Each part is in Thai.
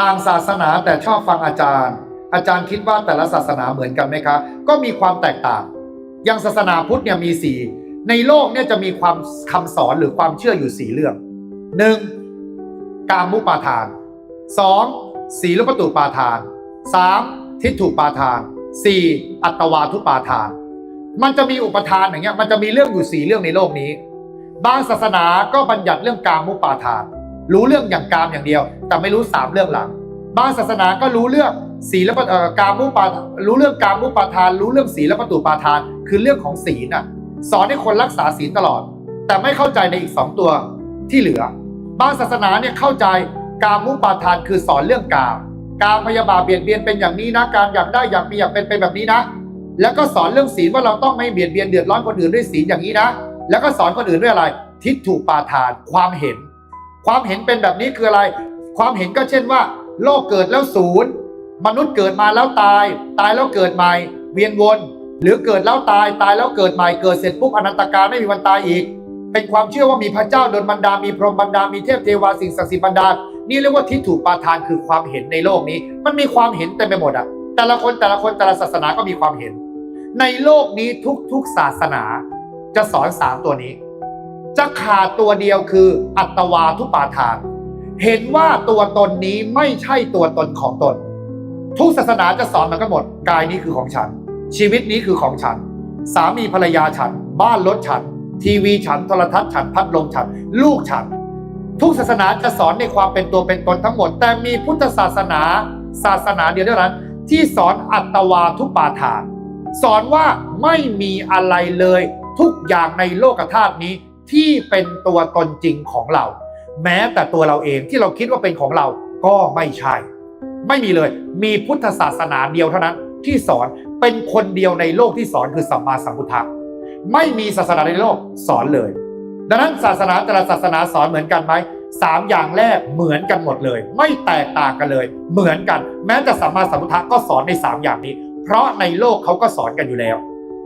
ต่างศาสนาแต่ชอบฟังอาจารย์ อาจารย์คิดว่าแต่ละศาสนาเหมือนกันไหมคะก็มีความแตกต่าง อย่างศาสนาพุทธเนี่ยมีสี่ในโลกเนี่ยจะมีความคำสอนหรือความเชื่ออยู่สี่เรื่องหนึ่งกามุปาทานสองศีลปตุปาทานสามทิฏฐุปาทานสี่อัตวาทุปาทาน มันจะมีอุปทานอย่างเงี้ยมันจะมีเรื่องอยู่สี่เรื่องในโลกนี้ บางศาสนาก็บัญญัติเรื่องกามุปาทาน รู้เรื่องอย่างกามอย่างเดียว แต่ไม่รู้สามเรื่องหลัง บางศาสนาก็รู้เรื่องศีลปะเอ่อกามุปารู้เรื่องกามุปาทาน รู้เรื่องศีลปตุปาทาน คือเรื่องของศีลน่ะสอนให้คนรักษาศีลตลอด แต่ไม่เข้าใจในอีกสองตัวที่เหลือ บางศาสนาเนี่ยเข้าใจกามุปาทานคือสอนเรื่องกามการพยาบาทเบียดเบียนเป็นอย่างนี้นะ การอยากได้อยากมีอยากเป็นเป็นแบบนี้นะ แล้วก็สอนเรื่องศีลว่าเราต้องไม่เบียดเบียนเดือดร้อนคนอื่นด้วยศีลอย่างนี้นะ แล้วก็สอนคนอื่นด้วยอะไร ทิฏฐุปาทานความเห็น ความเห็นเป็นแบบนี้คืออะไร ความเห็นก็เช่นว่า โลกเกิดแล้วศูนย์มนุษย์เกิดมาแล้วตาย ตายแล้วเกิดใหม่ เวียนวน หรือเกิดแล้วตายตายแล้วเกิดใหม่เกิดเสร็จปุ๊บอนันตการไม่มีวันตายอีก เป็นความเชื่อว่ามีพระเจ้าโดนบันดา มีพรหมบันดา มีเทพเทวาสิ่งศักดิ์สิทธิ์บันดา นี่เรียกว่าทิฏฐุปาทานคือความเห็นในโลกนี้ มันมีความเห็นเต็มไปหมดอะแต่ละคนแต่ละคนแต่ละศาสนาก็มีความเห็น ในโลกนี้ทุกๆศาสนาจะสอนสามตัวนี้ จะขาดตัวเดียวคืออัตวาทุปาทาน เห็นว่าตัวตนนี้ไม่ใช่ตัวตนของตน ทุกศาสนาจะสอนมันกันหมด กายนี้คือของฉัน ชีวิตนี้คือของฉัน สามีภรรยาฉัน บ้านรถฉัน ทีวีฉันโทรทัศน์ฉันพัดลมฉัน ลูกฉัน ทุกศาสนาจะสอนในความเป็นตัวเป็นตนทั้งหมด แต่มีพุทธศาสนาศาสนาเดียวเท่านั้น ที่สอนอัตวาทุปาทาน สอนว่าไม่มีอะไรเลย ทุกอย่างในโลกธาตุนี้ ที่เป็นตัวตนจริงของเรา แม้แต่ตัวเราเองที่เราคิดว่าเป็นของเราก็ไม่ใช่ ไม่มีเลย มีพุทธศาสนาเดียวเท่านั้น ที่สอนเป็นคนเดียวในโลกที่สอนคือสัมมาสัมพุทธะไม่มีศาสนาในโลกสอนเลย ดังนั้นศาสนาแต่ละศาสนาสอนเหมือนกันไหมสามอย่างแรกเหมือนกันหมดเลย ไม่แตกต่างกันเลย เหมือนกัน แม้แต่สัมมาสัมพุทธะก็สอนในสามอย่างนี้ เพราะในโลกเขาก็สอนกันอยู่แล้ว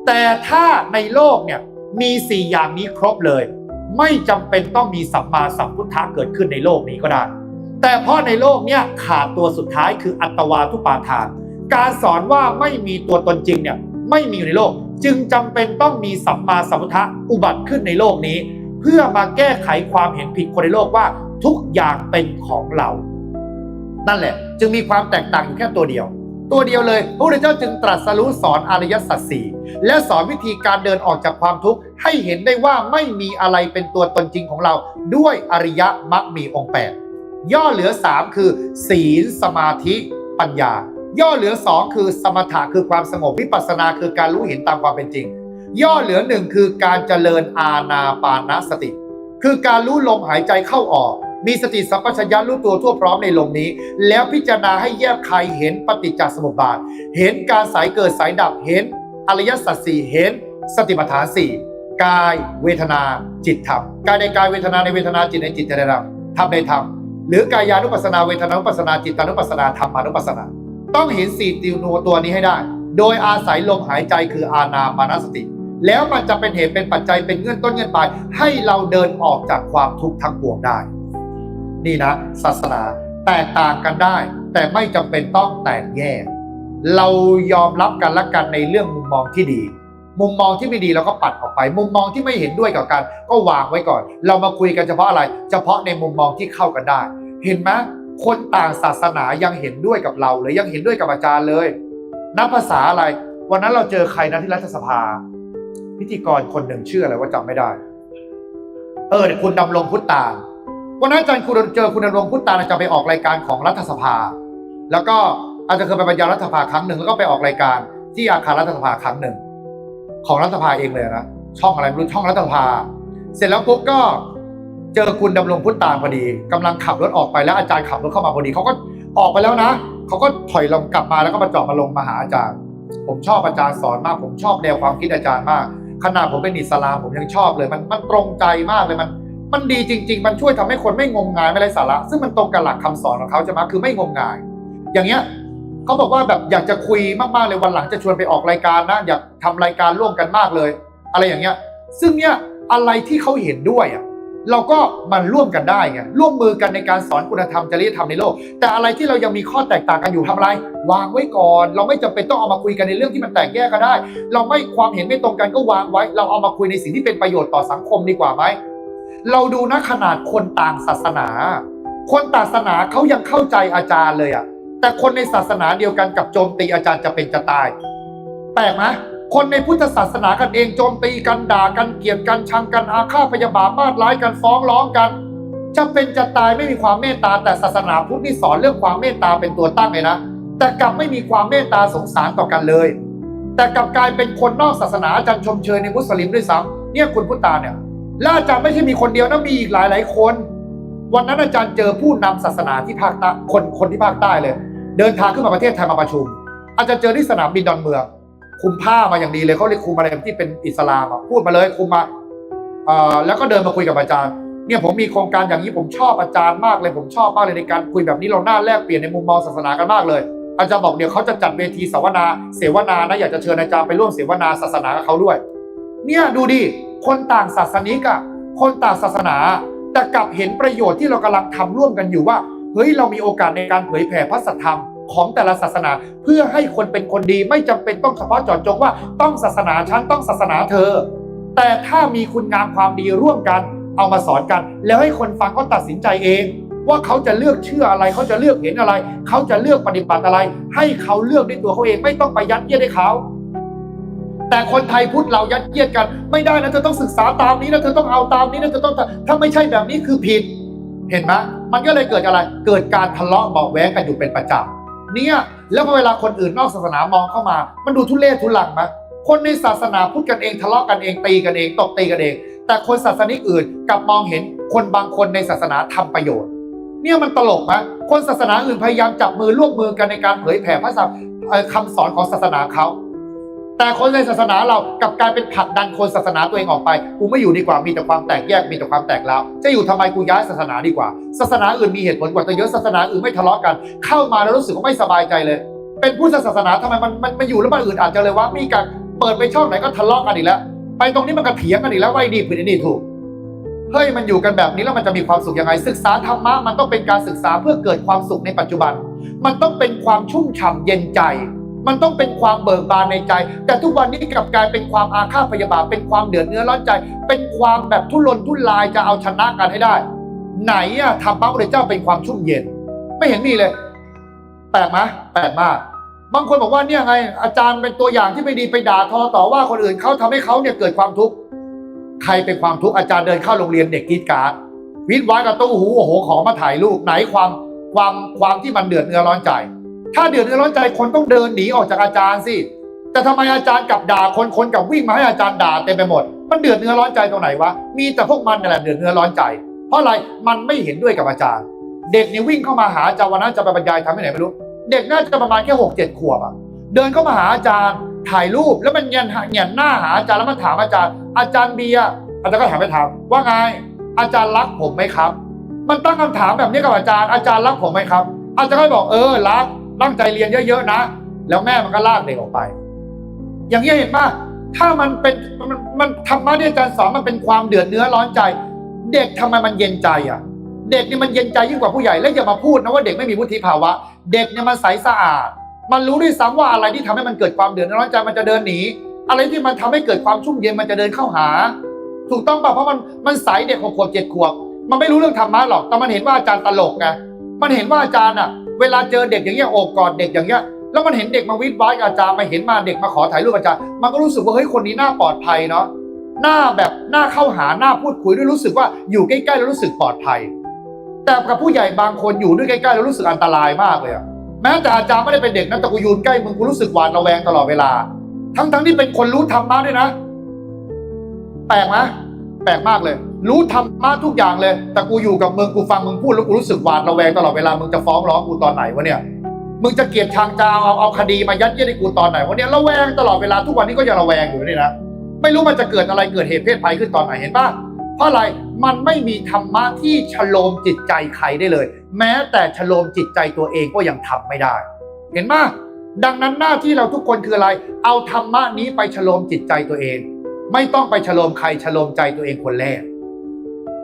แต่ถ้าในโลกเนี่ยมีสี่อย่างนี้ครบเลย ไม่จำเป็นต้องมีสัมมาสัมพุทธะเกิดขึ้นในโลกนี้ก็ได้ แต่เพราะในโลกเนี่ยขาดตัวสุดท้ายคืออัตวาทุปาทาน การสอนว่าไม่มีตัวตนจริงเนี่ยไม่มีอยู่ในโลก จึงจำเป็นต้องมีสัมมาสัมพุทธะอุบัติขึ้นในโลกนี้ เพื่อมาแก้ไขความเห็นผิดคนในโลกว่าทุกอย่างเป็นของเรา นั่นแหละ จึงมีความแตกต่างอยู่แค่ตัวเดียว ตัวเดียวเลย พระพุทธเจ้าจึงตรัสรู้สอนอริยสัจสี่และสอนวิธีการเดินออกจากความทุกข์ ให้เห็นได้ว่าไม่มีอะไรเป็นตัวตนจริงของเรา ด้วยอริยมรรคมีองค์แปดย่อเหลือ 3 คือ ศีลสมาธิปัญญา ย่อเหลือ 2 คือสมถะคือความสงบวิปัสสนาคือการรู้เห็นตามความเป็นจริง ย่อเหลือหนึ่งคือการเจริญอาณาปานสติ คือการรู้ลมหายใจเข้าออก มีสติสัมปชัญญะรู้ตัวทั่วพร้อมในลมนี้ แล้วพิจารณาให้แยบคายเห็นปฏิจจสมุปบาท เห็นการสายเกิดสายดับเห็นอริยสัจสี่เห็นสติปัฏฐานสี่กายเวทนาจิตธรรมกายในกายเวทนาในเวทนาจิตในจิตในธรรมธรรมในธรรมหรือกายานุปัสนาเวทนานุปัสนาจิตานุปัสนาธรรมานุปัสสนา ต้องเห็นสี่ติวโนตัวนี้ให้ได้ โดยอาศัยลมหายใจคืออานาปานสติ แล้วมันจะเป็นเหตุเป็นปัจจัยเป็นเงื่อนต้นเงื่อนปลายให้เราเดินออกจากความทุกข์ทั้งปวงได้ นี่นะ ศาสนาแตกต่างกันได้ แต่ไม่จำเป็นต้องแตกแยก เรายอมรับกันและกันในเรื่องมุมมองที่ดี มุมมองที่ไม่ดีเราก็ปัดออกไป มุมมองที่ไม่เห็นด้วยกับกัน ก็วางไว้ก่อน เรามาคุยกันเฉพาะอะไร เฉพาะในมุมมองที่เข้ากันได้ เห็นไหมคนต่างศาสนายังเห็นด้วยกับเราเลยยังเห็นด้วยกับอาจารย์เลยนับภาษาอะไร วันนั้นเราเจอใครนะที่รัฐสภา พิธีกรคนหนึ่งชื่ออะไรว่าจำไม่ได้ เออคุณดำรงพุทธตา วันนั้นอาจารย์คุณเจอคุณดำรงพุทธาจะไปออกรายการของรัฐสภา แล้วก็อาจจะเคยไปบรรยายรัฐสภาครั้งหนึ่งแล้วก็ไปออกรายการที่อาคารรัฐสภาครั้งหนึ่ง ของรัฐสภาเองเลยนะช่องอะไรไม่รู้ช่องรัฐสภา เสร็จแล้วปุ๊บก็เจอคุณดำรงพุทธาพอดีกำลังขับรถออกไปแล้วอาจารย์ขับรถเข้ามาพอดีเขาก็ออกไปแล้วนะเขาก็ถอยลงกลับมาแล้วก็มาจอดมาลงมาหาอาจารย์ ผมชอบอาจารย์สอนมาก ผมชอบแนวความคิดอาจารย์มากขนาดผมเป็นอิสลามผมยังชอบเลย มันมันตรงใจมากเลยมัน มันดีจริง ๆ มันช่วยทำให้คนไม่งมงายไม่ไร้สาระ ซึ่งมันตรงกับหลักคำสอนของเขาจะมาคือไม่งมงาย อย่างเงี้ยเขาบอกว่าแบบอยากจะคุยมากๆเลยวันหลังจะชวนไปออกรายการนะอยากทำรายการร่วมกันมากเลย อะไรอย่างเงี้ย ซึ่งเนี่ยอะไรที่เขาเห็นด้วยอะเราก็มันร่วมกันได้ไงร่วมมือกันในการสอนคุณธรรมจริยธรรมในโลก แต่อะไรที่เรายังมีข้อแตกต่างกันอยู่ทำอะไร วางไว้ก่อน เราไม่จำเป็นต้องเอามาคุยกันในเรื่องที่มันแตกแยกก็ได้ เราไม่ความเห็นไม่ตรงกันก็วางไว้ เราเอามาคุยในสิ่งที่เป็นประโยชน์ต่อสังคมดีกว่าไหม เราดูนะขนาดคนต่างศาสนา คนต่างศาสนาเขายังเข้าใจอาจารย์เลยอะแต่คนในศาสนาเดียวกันกับโจมตีอาจารย์จะเป็นจะตายแปลกไหมคนในพุทธศาสนากันเองโจมตีกันด่ากันเกลียดกันชังกันอาฆาตพยาบาทมาดร้ายกันฟ้องร้องกัน จะเป็นจะตายไม่มีความเมตตาแต่ศาสนาพุทธนี่สอนเรื่องความเมตตาเป็นตัวตั้งเลยนะแต่กลับไม่มีความเมตตาสงสารต่อกันเลย แต่กลับกลายเป็นคนนอกศาสนาอาจารย์ชมเชยในมุสลิมด้วยซ้ำเนี่ยคุณพุทธาเนี่ย และอาจารย์ไม่ใช่มีคนเดียวนะมีอีกหลายหลายคน วันนั้นอาจารย์เจอผู้นำศาสนาที่ภาคใต้คนคนที่ภาคใต้เลย เดินทางขึ้นมาประเทศไทยมาประชุม อาจารย์เจอที่สนามบินดอนเมือง คุมผ้ามาอย่างดีเลยเขาเรียกคุมอะไรที่เป็นอิสลามอะพูดมาเลยคุมมาแล้วก็เดินมาคุยกับอาจารย์เนี่ยผมมีโครงการอย่างนี้ผมชอบอาจารย์มากเลยผมชอบมากเลยในการคุยแบบนี้เราหน้าแลกเปลี่ยนในมุมมองศาสนากันมากเลย อาจารย์บอกเดี๋ยวเขาจะจัดเวทีสวนา เสวนานะอยากจะเชิญอาจารย์ไปร่วมเสวนาศาสนากับเขาด้วย เนี่ยดูดิ คนต่างศาสนิกอะคนต่างศาสนา แต่กลับเห็นประโยชน์ที่เรากำลังทำร่วมกันอยู่ว่าเฮ้ยเรามีโอกาสในการเผยแผ่พระสัทธรรมของแต่ละศาสนา เพื่อให้คนเป็นคนดีไม่จำเป็นต้องเฉพาะเจาะจงว่าต้องศาสนาฉันต้องศาสนาเธอ แต่ถ้ามีคุณงามความดีร่วมกัน เอามาสอนกัน แล้วให้คนฟังเขาตัดสินใจเอง ว่าเขาจะเลือกเชื่ออะไรเขาจะเลือกเห็นอะไร เขาจะเลือกปฏิบัติอะไร ให้เขาเลือกด้วยตัวเขาเองไม่ต้องไปยัดเยียดให้เขา แต่คนไทยพุทธเรายัดเยียดกัน ไม่ได้นะเธอต้องศึกษาตามนี้นะเธอต้องเอาตามนี้นะเธอต้องถ้าไม่ใช่แบบนี้คือผิด เห็นไหมมันก็เลยเกิดอะไร เกิดการทะเลาะเบาะแว้งกันอยู่เป็นประจำเนี่ยแล้วพอเวลาคนอื่นนอกศาสนามองเข้ามา มันดูทุเรศทุลังไหมคนในศาสนาพูดกันเองทะเลาะกันเองตีกันเองตบตีกันเอง แต่คนศาสนิกอื่นกลับมองเห็นคนบางคนในศาสนาทำประโยชน์ เนี่ยมันตลกไหมคนศาสนาอื่นพยายามจับมือร่วมมือกันในการเผยแผ่พระสัมคำสอนของศาสนาเขา แต่คนในศาสนาเรากับกายเป็นผักดันคนศาสนาตัวเองออกไปกูไม่อยู่ดีกว่ามีแต่ความแตกแยกมีแต่ความแตกแล้ว จะอยู่ทำไมกูย้ายศาสนาดีกว่า ศาสนาอื่นมีเหตุผลกว่าแต่เยอะศาสนาอื่นไม่ทะเลาะกัน เข้ามาแล้วรู้สึกว่าไม่สบายใจเลย เป็นผู้ศาสนาทำไมมันมันมันอยู่แล้วมันอื่นอาจจะเลยว่ามีการเปิดไปช่องไหนก็ทะเลาะกันอีกแล้ว ไปตรงนี้มันก็เถียงกันอีกแล้วว่าไอ้นี่ผิดอ้นี่ถูกเฮ้ยมันอยู่กันแบบนี้แล้วมันจะมีความสุขยังไง ศึกษาธรรมะมันต้องเป็นการศึกษาเพื่อเกิดความสุขในปัจจุบัน มันต้องเป็นความชุ่มฉ่ำเย็นใจ มันต้องเป็นความเบิกบานในใจ แต่ทุกวันนี้กลับกลายเป็นความอาฆาตพยาบาทเป็นความเดือดเนื้อร้อนใจ เป็นความแบบทุรนทุรายจะเอาชนะกันให้ได้ ไหนอะธรรมะพระเจ้าเป็นความชุ่มเย็น ไม่เห็นมีเลย แปลกไหมแปลกมากบางคนบอกว่าเนี่ยไง อาจารย์เป็นตัวอย่างที่ไม่ดีไปด่าทอต่อว่าคนอื่นเขาทำให้เขาเนี่ยเกิดความทุกข์ใครเป็นความทุกข์อาจารย์เดินเข้าโรงเรียนเด็กกีดการ์ดวิทย์ไว้กับตู้หูโอ้โหขอมาถ่ายรูปไหนความความความที่มันเดือดเนื้อร้อนใจ ถ้าเดือดเนื้อร้อนใจคนต้องเดินหนีออกจากอาจารย์สิแต่ทำไมอาจารย์กลับด่าคนคนกลับวิ่งมาให้อาจารย์ด่าเต็มไปหมด มันเดือดเนื้อร้อนใจตรงไหนวะมีแต่พวกมันนี่แหละเดือดเนื้อร้อนใจ เพราะอะไรมันไม่เห็นด้วยกับอาจารย์ เด็กนี่วิ่งเข้ามาหาอาจารย์วันนั้นจะไปบรรยายทำที่ไหนไม่รู้ เด็กน่าจะประมาณแค่หกเจ็ดขวบอะเดินเข้ามาหาอาจารย์ถ่ายรูปแล้วมันเงียนหาเงียนหน้าหาอาจารย์แล้วมันถามอาจารย์ อาจารย์เบียร์อาจารย์ก็ถามไปถามว่าไงอาจารย์รักผมไหมครับ มันตั้งคำถามแบบนี้กับอาจารย์อาจารย์รักผมไหมครับ อาจารย์ก็บอกเออรัก ตั้งใจเรียนเยอะๆนะ แล้วแม่มันก็ลากเด็กออกไป อย่างนี้เห็นป่ะถ้ามันเป็นมันมันธรรมะที่อาจารย์สอนมันเป็นความเดือดเนื้อร้อนใจ เด็กทำไมมันเย็นใจอะ เด็กนี่มันเย็นใจยิ่งกว่าผู้ใหญ่แล้วอย่ามาพูดนะว่าเด็กไม่มีวุฒิภาวะ เด็กเนี่ยมันใสสะอาด มันรู้ด้วยซ้ำว่าอะไรที่ทำให้มันเกิดความเดือดร้อนใจมันจะเดินหนีอะไรที่มันทำให้เกิดความชุ่มเย็นมันจะเดินเข้าหา ถูกต้องป่ะเพราะมันมันใสเด็กหกขวบเจ็ดขวบมันไม่รู้เรื่องธรรมะหรอกแต่มันเห็นว่าอาจารย์ตลกไงมันเห็นว่าอาจารย์อะ เวลาเจอเด็กอย่างเงี้ยโอบกอดเด็กอย่างเงี้ยแล้วมันเห็นเด็กมาวิดไว้กับอาจารย์มาเห็นมาเด็กมาขอถ่ายรูปอาจารย์มันก็รู้สึกว่าเฮ้ยคนนี้น่าปลอดภัยเนาะหน้าแบบหน้าเข้าหาหน้าพูดคุยด้วยรู้สึกว่าอยู่ใกล้ๆแล้วรู้สึกปลอดภัย แต่กับผู้ใหญ่บางคนอยู่ด้วยใกล้ๆแล้วรู้สึกอันตรายมากเลยอะแม้แต่อาจารย์ไม่ได้เป็นเด็กนะแต่กูยืนใกล้มึงกูรู้สึกหวาดระแวงตลอดเวลา ทั้งๆที่เป็นคนรู้ธรรมะด้วยนะ แปลกไหมแปลกมากเลย รู้ธรรมะทุกอย่างเลย แต่กูอยู่กับมึงกูฟังมึงพูดแล้วกูรู้สึกหวาดระแวงตลอดเวลามึงจะฟ้องร้องกูตอนไหนวะเนี่ยมึงจะเกลียดชังจางเอาเอาคดีมายัดเยียดให้กูตอนไหนวะเนี่ยระแวงตลอดเวลาทุกวันนี้ก็ยังระแวงอยู่นี่นะไม่รู้มันจะเกิดอะไรเกิดเหตุเพศภัยขึ้นตอนไหนเห็นปะเพราะอะไรมันไม่มีธรรมะที่ชโลมจิตใจใครได้เลย แม้แต่ชโลมจิตใจตัวเองก็ยังทำไม่ได้ เห็นปะดังนั้นหน้าที่เราทุกคนคืออะไร เอาธรรมะนี้ไปชโลมจิตใจตัวเอง ไม่ต้องไปชโลมใครชโลมใจตัวเองคนแรก